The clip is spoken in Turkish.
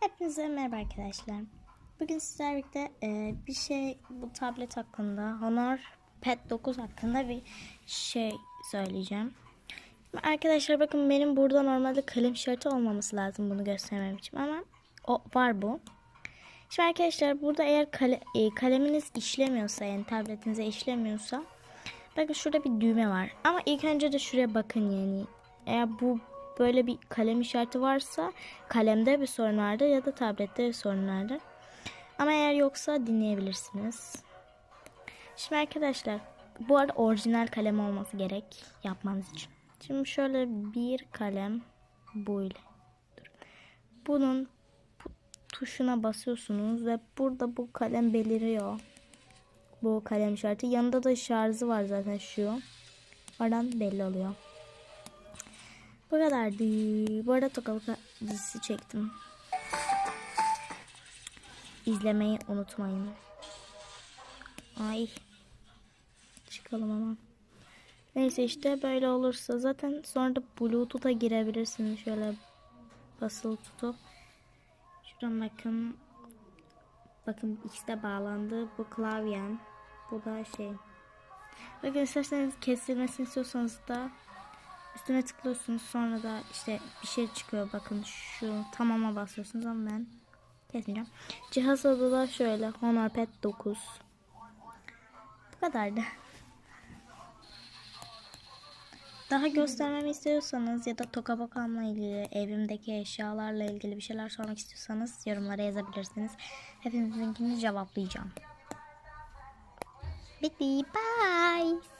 Hepinize merhaba arkadaşlar. Bugün sizlerle birlikte e, bir şey bu tablet hakkında, Honor Pad 9 hakkında bir şey söyleyeceğim. Arkadaşlar bakın benim burada normalde kalem işareti olmaması lazım bunu göstermem için ama o var bu. Şimdi arkadaşlar burada eğer kale, e, kaleminiz işlemiyorsa yani tabletinize işlemiyorsa bakın şurada bir düğme var. Ama ilk önce de şuraya bakın yani. Eğer bu böyle bir kalem işareti varsa kalemde bir sorun vardır ya da tablette bir sorun vardır. Ama eğer yoksa dinleyebilirsiniz. Şimdi arkadaşlar bu arada orijinal kalem olması gerek yapmanız için. Şimdi şöyle bir kalem böyle. Dur. Bunun bu tuşuna basıyorsunuz ve burada bu kalem beliriyor. Bu kalem işareti. Yanında da şarjı var zaten şu. Oradan belli oluyor. Bu kadardı. Bu arada Tokalıka dizisi çektim. İzlemeyi unutmayın. Ay. Çıkalım ama. Neyse işte böyle olursa zaten sonra da Bluetooth'a girebilirsiniz. Şöyle basılı tutup. Şuradan bakın. Bakın ikisi de bağlandı. Bu klavyem. Bu da şey. Bakın isterseniz kesilmesini istiyorsanız da üstüne tıklıyorsunuz. Sonra da işte bir şey çıkıyor. Bakın şu tamama basıyorsunuz ama ben kesmeyeceğim. Cihaz adı da şöyle. Honor Pad 9. Bu kadardı. Daha göstermemi istiyorsanız ya da toka bakamla ilgili evimdeki eşyalarla ilgili bir şeyler sormak istiyorsanız yorumlara yazabilirsiniz. Hepinizinkini cevaplayacağım. Bitti. Bye.